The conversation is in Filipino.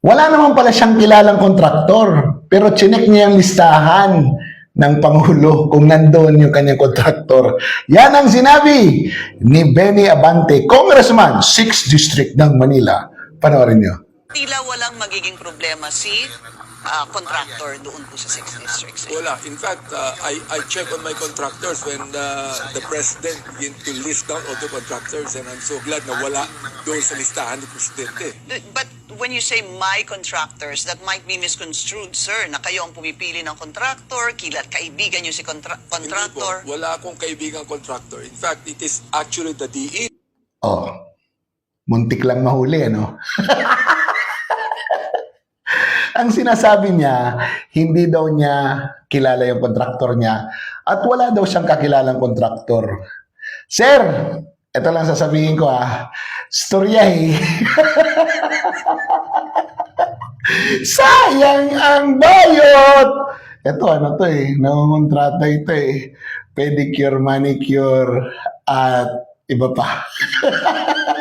Wala naman pala siyang kilalang kontraktor, pero chinek niya yung listahan ng Pangulo kung nandoon yung kanyang kontraktor. Yan ang sinabi ni Benny Abante, Congressman, 6th District ng Manila. Panoorin niyo. Tila walang magiging problema si ah, contractor doon po sa 6th District. Wala. In fact, uh, I, I check on my contractors when uh, the president begin to list down all the contractors and I'm so glad na wala doon sa listahan ni presidente. But when you say my contractors, that might be misconstrued, sir, na kayo ang pumipili ng contractor, kilat kaibigan niyo si kontra- Hindi po, contractor. wala akong kaibigang contractor. In fact, it is actually the DE Oh, muntik lang mahuli, ano? Ang sinasabi niya, hindi daw niya kilala yung kontraktor niya at wala daw siyang kakilalang kontraktor. Sir, ito lang sasabihin ko ah, storya eh. Sayang ang bayot! Ito ano to eh, nangungontrata ito eh. Pedicure, manicure, at iba pa.